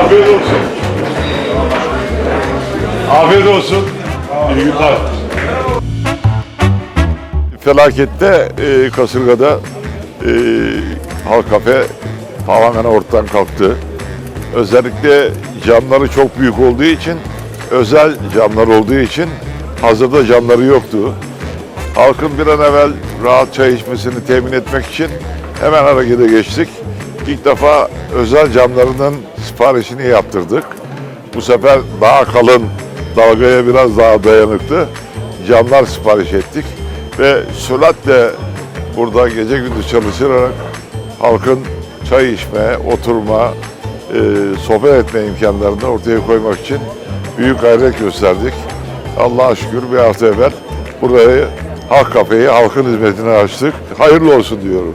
Afiyet olsun. Afiyet olsun. İyi günler. Felakette e, kasırgada e, halk kafe tamamen ortadan kalktı. Özellikle camları çok büyük olduğu için, özel camlar olduğu için hazırda camları yoktu. Halkın bir an evvel rahat çay içmesini temin etmek için hemen harekete geçtik. İlk defa özel camlarının siparişini yaptırdık. Bu sefer daha kalın, dalgaya biraz daha dayanıklı camlar sipariş ettik. Ve süratle burada gece gündüz çalışarak halkın çay içme, oturma, e, sohbet etme imkanlarını ortaya koymak için büyük gayret gösterdik. Allah'a şükür bir hafta evvel burayı Halk Kafe'yi halkın hizmetine açtık. Hayırlı olsun diyorum.